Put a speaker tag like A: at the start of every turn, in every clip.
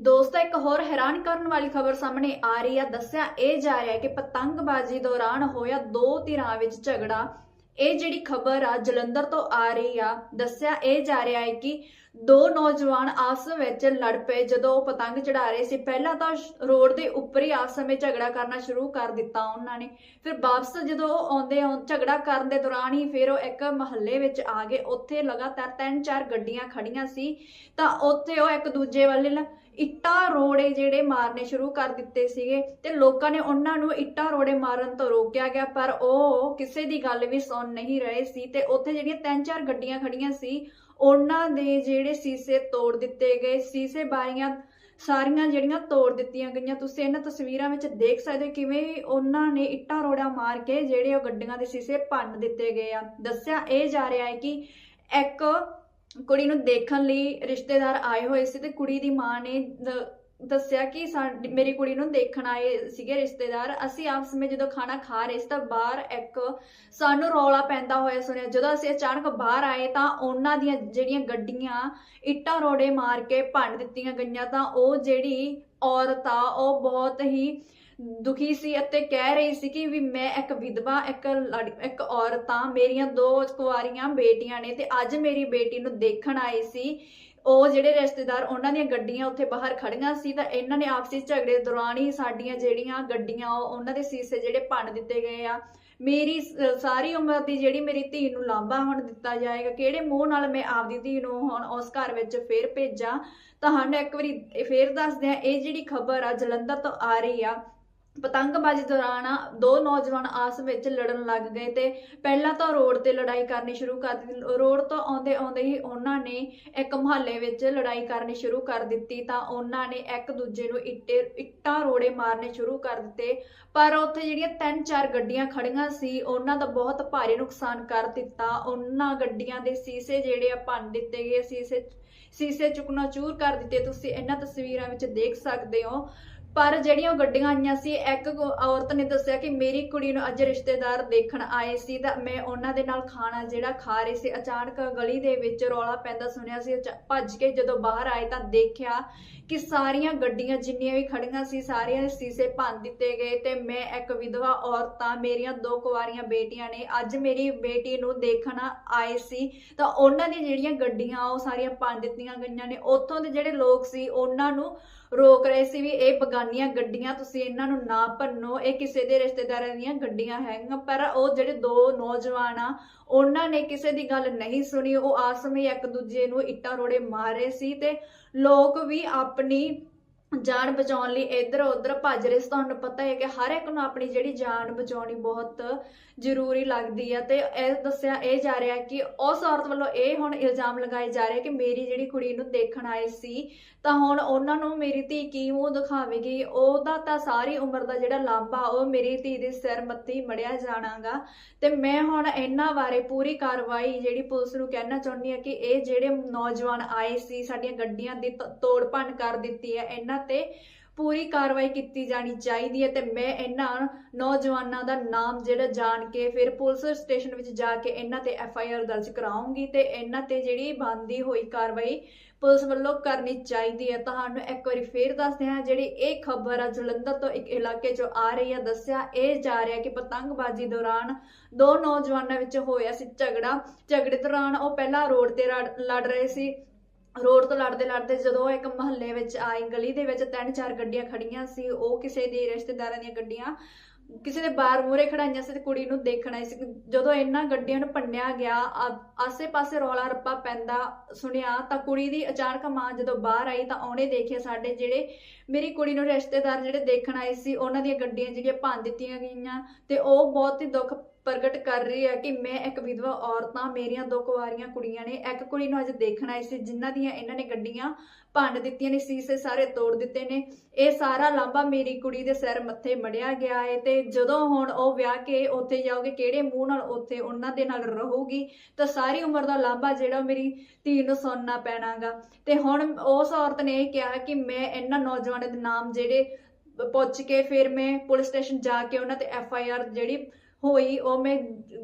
A: ਦੋਸਤੋ, ਇੱਕ ਹੋਰ ਹੈਰਾਨ ਕਰਨ ਵਾਲੀ ਖਬਰ ਸਾਹਮਣੇ ਆ ਰਹੀ ਆ। ਦੱਸਿਆ ਇਹ ਜਾ ਰਿਹਾ ਹੈ ਕਿ ਪਤੰਗਬਾਜ਼ੀ ਦੌਰਾਨ ਹੋਇਆ ਦੋ ਧਿਰਾਂ ਵਿੱਚ ਝਗੜਾ। ਇਹ ਜਿਹੜੀ ਖਬਰ ਆ ਜਲੰਧਰ ਤੋਂ ਆ ਰਹੀ ਆ। ਦੱਸਿਆ ਇਹ ਜਾ ਰਿਹਾ ਹੈ ਕਿ ਦੋ ਨੌਜਵਾਨ ਆਪਸ ਵਿੱਚ ਲੜ ਪਏ, ਜਦੋਂ ਉਹ ਪਤੰਗ ਚੜਾ ਰਹੇ ਸੀ। ਪਹਿਲਾਂ ਤਾਂ ਰੋਡ ਦੇ ਉੱਪਰ ਹੀ ਆਪਸ ਵਿੱਚ ਝਗੜਾ ਕਰਨਾ ਸ਼ੁਰੂ ਕਰ ਦਿੱਤਾ ਉਹਨਾਂ ਨੇ। ਫਿਰ ਵਾਪਸ ਜਦੋਂ ਉਹ ਆਉਂਦੇ ਝਗੜਾ ਕਰਨ ਦੇ ਦੌਰਾਨ ਹੀ ਫਿਰ ਉਹ ਇੱਕ ਮਹੱਲੇ ਵਿੱਚ ਆ ਗਏ। ਉੱਥੇ ਲਗਾਤਾਰ ਤਿੰਨ ਚਾਰ ਗੱਡੀਆਂ ਖੜੀਆਂ ਸੀ। ਤਾਂ ਉੱਥੇ ਉਹ ਇੱਕ ਦੂਜੇ ਵੱਲ ਇੱਟਾਂ ਰੋੜੇ ਜਿਹੜੇ ਮਾਰਨੇ ਸ਼ੁਰੂ ਕਰ ਦਿੱਤੇ ਸੀਗੇ ਤੇ ਲੋਕਾਂ ਨੇ ਉਹਨਾਂ ਨੂੰ ਇੱਟਾਂ ਰੋੜੇ ਮਾਰਨ ਤੋਂ ਰੋਕਿਆ ਗਿਆ, ਪਰ ਉਹ ਕਿਸੇ ਦੀ ਗੱਲ ਵੀ ਸੁਣ ਨਹੀਂ ਰਹੇ ਸੀ ਤੇ ਉੱਥੇ ਜਿਹੜੀਆਂ ਤਿੰਨ ਚਾਰ ਗੱਡੀਆਂ ਖੜੀਆਂ ਸੀ ਉਹਨਾਂ ਦੇ ਜਿਹੜੇ ਸੀਸੇ ਤੋੜ ਦਿੱਤੇ ਗਏ, ਸੀਸੇ ਬਾਰੀਆਂ ਸਾਰੀਆਂ ਜਿਹੜੀਆਂ ਤੋੜ ਦਿੱਤੀਆਂ ਗਈਆਂ, ਤੁਸੀਂ ਇਹਨਾਂ ਤਸਵੀਰਾਂ ਵਿੱਚ ਦੇਖ ਸਕਦੇ ਹੋ ਕਿਵੇਂ ਉਹਨਾਂ ਨੇ ਇੱਟਾਂ ਰੋੜਾ ਮਾਰ ਕੇ ਜਿਹੜੇ ਉਹ ਗੱਡੀਆਂ ਦੇ ਸੀਸੇ ਭੰਨ ਦਿੱਤੇ ਗਏ ਆ। ਦੱਸਿਆ ਇਹ ਜਾ ਰਿਹਾ ਹੈ ਕਿ ਇੱਕ ਕੁੜੀ ਨੂੰ ਦੇਖਣ ਲਈ ਰਿਸ਼ਤੇਦਾਰ ਆਏ ਹੋਏ ਸੀ ਤੇ ਕੁੜੀ ਦੀ ਮਾਂ ਨੇ ਦ- ਦੱਸਿਆ ਕਿ ਮੇਰੀ ਕੁੜੀ ਨੂੰ ਦੇਖਣ ਆਏ ਸੀਗੇ ਰਿਸ਼ਤੇਦਾਰ। ਅਸੀਂ ਆਪਸ ਵਿੱਚ ਜਦੋਂ ਖਾਣਾ ਖਾ ਰਹੇ ਸੀ ਤਾਂ ਬਾਹਰ ਇੱਕ ਸਾਨੂੰ ਰੌਲਾ ਪੈਂਦਾ ਹੋਇਆ ਸੁਣਿਆ। ਜਦੋਂ ਅਸੀਂ ਅਚਾਨਕ ਬਾਹਰ ਆਏ ਤਾਂ ਉਹਨਾਂ ਦੀਆਂ ਜਿਹੜੀਆਂ ਗੱਡੀਆਂ, ਇੱਟਾਂ ਰੋੜੇ ਮਾਰ ਕੇ ਭੰਨ ਦਿੱਤੀਆਂ ਗਈਆਂ ਤਾਂ ਉਹ ਜਿਹੜੀ ਔਰਤ ਆ, ਉਹ ਬਹੁਤ ਹੀ ਦੁਖੀ ਸੀ ਅਤੇ ਕਹਿ ਰਹੀ ਸੀ ਕਿ ਵੀ ਮੈਂ ਇੱਕ ਵਿਧਵਾ, ਇੱਕ ਲੜ- ਇੱਕ ਔਰਤ ਆ ਮੇਰੀਆਂ ਦੋ ਕੁਆਰੀਆਂ ਬੇਟੀਆਂ ਨੇ ਤੇ ਅੱਜ ਮੇਰੀ ਬੇਟੀ ਨੂੰ ਦੇਖਣ ਆਏ ਸੀ। ਉਹ ਜਿਹੜੇ ਰਿਸ਼ਤੇਦਾਰ ਉਹਨਾਂ ਦੀਆਂ ਗੱਡੀਆਂ ਉੱਥੇ ਬਾਹਰ ਖੜੀਆਂ ਸੀ ਤਾਂ ਇਹਨਾਂ ਨੇ ਆਪਸੀ ਝਗੜੇ ਦੌਰਾਨ ਹੀ ਸਾਡੀਆਂ ਜਿਹੜੀਆਂ ਗੱਡੀਆਂ ਉਹਨਾਂ ਦੇ ਸੀਸੇ ਜਿਹੜੇ ਭੰਨ ਦਿੱਤੇ ਗਏ ਆ। ਮੇਰੀ ਸ- ਸਾਰੀ ਉਮਰ ਦੀ ਜਿਹੜੀ ਮੇਰੀ ਧੀ ਨੂੰ ਲਾਂਭਾ ਹੁਣ ਦਿੱਤਾ ਜਾਏਗਾ, ਕਿਹੜੇ ਮੂੰਹ ਨਾਲ ਮੈਂ ਆਪਦੀ ਧੀ ਨੂੰ ਹੁਣ ਉਸ ਘਰ ਵਿੱਚ ਫੇਰ ਭੇਜਾਂ? ਤੁਹਾਨੂੰ ਇੱਕ ਵਾਰੀ ਫੇਰ ਦੱਸਦੇ ਆ ਇਹ ਜਿਹੜੀ ਖਬਰ ਆ ਜਲੰਧਰ ਤੋਂ ਆ ਰਹੀ ਆ। ਪਤੰਗਬਾਜ਼ੀ ਦੌਰਾਨ ਦੋ ਨੌਜਵਾਨ ਆਸ ਵਿੱਚ ਲੜਨ ਲੱਗ ਗਏ ਤੇ ਪਹਿਲਾਂ ਤਾਂ ਰੋਡ ਤੇ ਲੜਾਈ ਕਰਨੀ ਸ਼ੁਰੂ ਕਰ ਦਿੱਤੀ, ਰੋਡ ਤੋਂ ਆਉਂਦੇ ਆਉਂਦੇ ਹੀ ਉਹਨਾਂ ਨੇ ਇੱਕ ਮੁਹੱਲੇ ਵਿੱਚ ਲੜਾਈ ਕਰਨੀ ਸ਼ੁਰੂ ਕਰ ਦਿੱਤੀ ਤਾਂ ਉਹਨਾਂ ਨੇ ਇੱਕ ਦੂਜੇ ਨੂੰ ਇੱਟੇ, ਇੱਟਾਂ ਰੋੜੇ ਮਾਰਨੇ ਸ਼ੁਰੂ ਕਰ ਦਿੱਤੇ। ਪਰ ਉੱਥੇ ਜਿਹੜੀਆਂ ਤਿੰਨ ਚਾਰ ਗੱਡੀਆਂ ਖੜੀਆਂ ਸੀ, ਉਹਨਾਂ ਦਾ ਬਹੁਤ ਭਾਰੀ ਨੁਕਸਾਨ ਕਰ ਦਿੱਤਾ। ਉਹਨਾਂ ਗੱਡੀਆਂ ਦੇ ਸੀਸੇ ਜਿਹੜੇ ਆ ਭੰਨ ਦਿੱਤੇ ਗਏ, ਸੀਸੇ ਸੀਸੇ ਚੁਕਨਾ ਚੂਰ ਕਰ ਦਿੱਤੇ। ਤੁਸੀਂ ਇਹਨਾਂ ਤਸਵੀਰਾਂ ਵਿੱਚ ਦੇਖ ਸਕਦੇ ਹੋ ਪਰ ਜਿਹੜੀਆਂ ਉਹ ਗੱਡੀਆਂ ਆਈਆਂ ਸੀ, ਇੱਕ ਔਰਤ ਨੇ ਦੱਸਿਆ ਕਿ ਮੇਰੀ ਕੁੜੀ ਨੂੰ ਅੱਜ ਰਿਸ਼ਤੇਦਾਰ ਦੇਖਣ ਆਏ ਸੀ ਤਾਂ ਮੈਂ ਉਹਨਾਂ ਦੇ ਨਾਲ ਖਾਣਾ ਜਿਹੜਾ ਖਾ ਰਹੀ ਸੀ, ਅਚਾਨਕ ਗਲੀ ਦੇ ਵਿੱਚ ਰੌਲਾ ਪੈਂਦਾ ਸੁਣਿਆ ਸੀ ਭੱਜ ਕੇ ਜਦੋਂ ਬਾਹਰ ਆਏ ਤਾਂ ਦੇਖਿਆ ਕਿ ਸਾਰੀਆਂ ਗੱਡੀਆਂ ਜਿੰਨੀਆਂ ਵੀ ਖੜੀਆਂ ਸੀ, ਸਾਰਿਆਂ ਦੇ ਸੀਸੇ ਭੰਨ ਦਿੱਤੇ ਗਏ ਤੇ ਮੈਂ ਇੱਕ ਵਿਧਵਾ ਔਰਤਾਂ ਮੇਰੀਆਂ ਦੋ ਕੁਵਾਰੀਆਂ ਬੇਟੀਆਂ ਨੇ, ਅੱਜ ਮੇਰੀ ਬੇਟੀ ਨੂੰ ਦੇਖਣ ਆਏ ਸੀ ਤਾਂ ਉਹਨਾਂ ਦੀਆਂ ਜਿਹੜੀਆਂ ਗੱਡੀਆਂ, ਉਹ ਸਾਰੀਆਂ ਭੰਨ ਦਿੱਤੀਆਂ ਗਈਆਂ ਨੇ, ਉੱਥੋਂ ਦੇ ਜਿਹੜੇ ਲੋਕ ਸੀ, ਉਹਨਾਂ ਨੂੰ ਰੋਕ ਰਹੇ ਸੀ ਵੀ ਇਹ ਬਗਾਨੀਆਂ ਗੱਡੀਆਂ, ਤੁਸੀਂ ਇਹਨਾਂ ਨੂੰ ਨਾ ਭੰਨੋ। ਇਹ ਕਿਸੇ ਦੇ ਰਿਸ਼ਤੇਦਾਰਾਂ ਦੀਆਂ ਗੱਡੀਆਂ ਹੈਗੀਆਂ, ਪਰ ਉਹ ਜਿਹੜੇ ਦੋ ਨੌਜਵਾਨ ਆ, ਉਹਨਾਂ ਨੇ ਕਿਸੇ ਦੀ ਗੱਲ ਨਹੀਂ ਸੁਣੀ। ਉਹ ਆਸਮੇ ਇੱਕ ਦੂਜੇ ਨੂੰ ਇੱਟਾਂ ਰੋੜੇ ਮਾਰੇ ਸੀ ਤੇ ਲੋਕ ਵੀ ਆਪਣੀ ਜਾਨ ਬਚਾਉਣ ਲਈ ਇੱਧਰ ਉੱਧਰ ਭੱਜ ਰਹੇ ਸੀ। ਤੁਹਾਨੂੰ ਪਤਾ ਹੈ ਕਿ ਹਰ ਇੱਕ ਨੂੰ ਆਪਣੀ ਜਿਹੜੀ ਜਾਨ ਬਚਾਉਣੀ ਬਹੁਤ ਜ਼ਰੂਰੀ ਲੱਗਦੀ ਹੈ ਤੇ ਇਹ ਦੱਸਿਆ, ਇਹ ਜਾ ਰਿਹਾ ਕਿ ਉਸ ਔਰਤ ਵੱਲੋਂ ਇਹ ਹੁਣ ਇਲਜ਼ਾਮ ਲਗਾਏ ਜਾ ਰਹੇ ਕਿ ਮੇਰੀ ਜਿਹੜੀ ਕੁੜੀ ਨੂੰ ਦੇਖਣ ਆਏ ਸੀ, ਤਾਂ ਹੁਣ ਉਹਨਾਂ ਨੂੰ ਮੇਰੀ ਧੀ ਕੀ ਮੂੰਹ ਦਿਖਾਵੇਗੀ? ਉਹਦਾ ਤਾਂ ਸਾਰੀ ਉਮਰ ਦਾ ਜਿਹੜਾ ਲਾਂਭਾ, ਉਹ ਮੇਰੀ ਧੀ ਦੇ ਸਿਰ ਮੱਥੇ ਹੀ ਮੜਿਆ ਜਾਣਾਗਾ। ਤੇ ਮੈਂ ਹੁਣ ਇਹਨਾਂ ਬਾਰੇ ਪੂਰੀ ਕਾਰਵਾਈ ਜਿਹੜੀ ਪੁਲਿਸ ਨੂੰ ਕਹਿਣਾ ਚਾਹੁੰਦੀ ਹਾਂ ਕਿ ਇਹ ਜਿਹੜੇ ਨੌਜਵਾਨ ਆਏ ਸੀ, ਸਾਡੀਆਂ ਗੱਡੀਆਂ ਦੀ ਤ- ਤੋੜ ਭੰਨ ਕਰ ਦਿੱਤੀ ਹੈ, ਇਹਨਾਂ ਤੇ ਪੂਰੀ ਕਾਰਵਾਈ ਕੀਤੀ ਜਾਣੀ ਚਾਹੀਦੀ ਹੈ ਤੇ ਮੈਂ ਇਹਨਾਂ ਨੌਜਵਾਨਾਂ ਦਾ ਨਾਮ ਜਿਹੜਾ ਜਾਣ ਕੇ ਫਿਰ ਪੁਲਿਸ ਸਟੇਸ਼ਨ ਵਿੱਚ ਜਾ ਕੇ ਇਹਨਾਂ ਤੇ ਐਫ ਆਈ ਆਰ ਦਰਜ ਕਰਾਉਂਗੀ ਤੇ ਇਹਨਾਂ ਤੇ ਜਿਹੜੀ ਬੰਦੀ ਹੋਈ ਕਾਰਵਾਈ ਪੁਲਿਸ ਵੱਲੋਂ ਕਰਨੀ ਚਾਹੀਦੀ ਹੈ। ਤੁਹਾਨੂੰ ਇੱਕ ਵਾਰੀ ਫੇਰ ਦੱਸਦੇ ਹਾਂ, ਜਿਹੜੀ ਇਹ ਖਬਰ ਆ ਜਲੰਧਰ ਤੋਂ ਇੱਕ ਇਲਾਕੇ ਚੋਂ ਆ ਰਹੀ ਹੈ ਦੱਸਿਆ ਇਹ ਜਾ ਰਿਹਾ ਕਿ ਪਤੰਗਬਾਜ਼ੀ ਦੌਰਾਨ ਦੋ ਨੌਜਵਾਨਾਂ ਵਿੱਚ ਹੋਇਆ ਸੀ ਝਗੜਾ। ਝਗੜੇ ਦੌਰਾਨ ਉਹ ਪਹਿਲਾਂ ਰੋਡ ਤੇ ਲੜ- ਲੜ ਰਹੇ ਸੀ। ਰੋਡ ਤੋਂ ਲੜਦੇ ਲੜਦੇ ਜਦੋਂ ਇੱਕ ਮਹੱਲੇ ਵਿੱਚ ਆਏ ਗਲੀ ਦੇ ਵਿੱਚ ਤਿੰਨ ਚਾਰ ਗੱਡੀਆਂ ਖੜੀਆਂ ਸੀ, ਉਹ ਕਿਸੇ ਦੇ ਰਿਸ਼ਤੇਦਾਰਾਂ ਦੀਆਂ ਗੱਡੀਆਂ, ਕਿਸੇ ਦੇ ਬਾਹਰ ਮੂਰੇ ਖੜਾਈਆਂ ਸੀ ਤੇ ਕੁੜੀ ਨੂੰ ਦੇਖਣ ਆਈ ਸੀ। ਜਦੋਂ ਇਹਨਾਂ ਗੱਡੀਆਂ ਨੂੰ ਭੰਨਿਆ ਗਿਆ ਆਸੇ-ਪਾਸੇ ਰੌਲਾ ਰੱਪਾ ਪੈਂਦਾ ਸੁਣਿਆ ਤਾਂ ਕੁੜੀ ਦੀ ਅਚਾਨਕ ਮਾਂ ਜਦੋਂ ਬਾਹਰ ਆਈ ਤਾਂ ਉਹਨੇ ਦੇਖਿਆ ਸਾਡੇ ਜਿਹੜੇ ਮੇਰੀ ਕੁੜੀ ਨੂੰ ਰਿਸ਼ਤੇਦਾਰ ਜਿਹੜੇ ਦੇਖਣ ਆਏ ਸੀ, ਉਹਨਾਂ ਦੀਆਂ ਗੱਡੀਆਂ ਜਿਹੜੀਆਂ ਭੰਨ ਦਿੱਤੀਆਂ ਗਈਆਂ ਤੇ ਉਹ ਬਹੁਤ ਹੀ ਦੁੱਖ ਪ੍ਰਗਟ ਕਰ ਰਹੀ ਹੈ ਕਿ ਮੈਂ ਇੱਕ ਵਿਧਵਾ ਔਰਤ ਹਾਂ ਮੇਰੀਆਂ ਦੋ ਕੁਆਰੀਆਂ ਕੁੜੀਆਂ ਨੇ, ਇੱਕ ਕੁੜੀ ਨੂੰ ਅੱਜ ਦੇਖਣ ਸੀ, ਜਿਨ੍ਹਾਂ ਦੀਆਂ ਇਹਨਾਂ ਨੇ ਗੱਡੀਆਂ ਭੰਨ ਦਿੱਤੀਆਂ ਨੇ, ਸੀਸੇ ਸਾਰੇ ਤੋੜ ਦਿੱਤੇ ਨੇ। ਇਹ ਸਾਰਾ ਲਾਂਭਾ ਮੇਰੀ ਕੁੜੀ ਦੇ ਸਿਰ ਮੱਥੇ ਮੜਿਆ ਗਿਆ ਹੈ ਤੇ ਜਦੋਂ ਹੁਣ ਉਹ ਵਿਆਹ ਕੇ ਉੱਥੇ ਜਾਓਗੇ ਕਿਹੜੇ ਮੂੰਹ ਨਾਲ ਉੱਥੇ ਉਹਨਾਂ ਦੇ ਨਾਲ ਰਹੂਗੀ, ਤਾਂ ਸਾਰੀ ਉਮਰ ਦਾ ਲਾਂਭਾ ਜਿਹੜਾ ਉਹ ਮੇਰੀ ਧੀ ਨੂੰ ਸੁਣਨਾ ਪੈਣਾਗਾ। ਤੇ ਹੁਣ ਉਸ ਔਰਤ ਨੇ ਇਹ ਕਿਹਾ ਕਿ ਮੈਂ ਇਹਨਾਂ ਨੌਜਵਾਨਾਂ ਦੇ ਨਾਮ ਜਿਹੜੇ ਪੁੱਛ ਕੇ ਫਿਰ ਮੈਂ ਪੁਲਿਸ ਸਟੇਸ਼ਨ ਜਾ ਕੇ ਉਹਨਾਂ ਤੇ ਐਫ ਆਈ ਆਰ ਜਿਹੜੀ ਹੋਈ, ਉਹ ਮੈਂ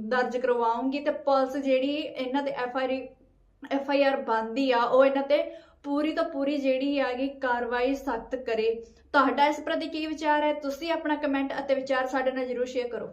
A: ਦਰਜ ਕਰਵਾਉਂਗੀ ਤੇ ਪੁਲਿਸ ਜਿਹੜੀ ਇਹਨਾਂ ਤੇ F I F I R ਬੰਦੀ ਆ, ਉਹ ਇਹਨਾਂ ਤੇ ਪੂਰੀ ਤੋਂ ਪੂਰੀ ਜਿਹੜੀ ਹੈਗੀ ਕਾਰਵਾਈ ਸਖਤ ਕਰੇ। ਤੁਹਾਡਾ ਇਸ ਪ੍ਰਤੀ ਕੀ ਵਿਚਾਰ ਹੈ? ਤੁਸੀਂ ਆਪਣਾ ਕਮੈਂਟ ਅਤੇ ਵਿਚਾਰ ਸਾਡੇ ਨਾਲ ਜਰੂਰ ਸ਼ੇਅਰ ਕਰੋ।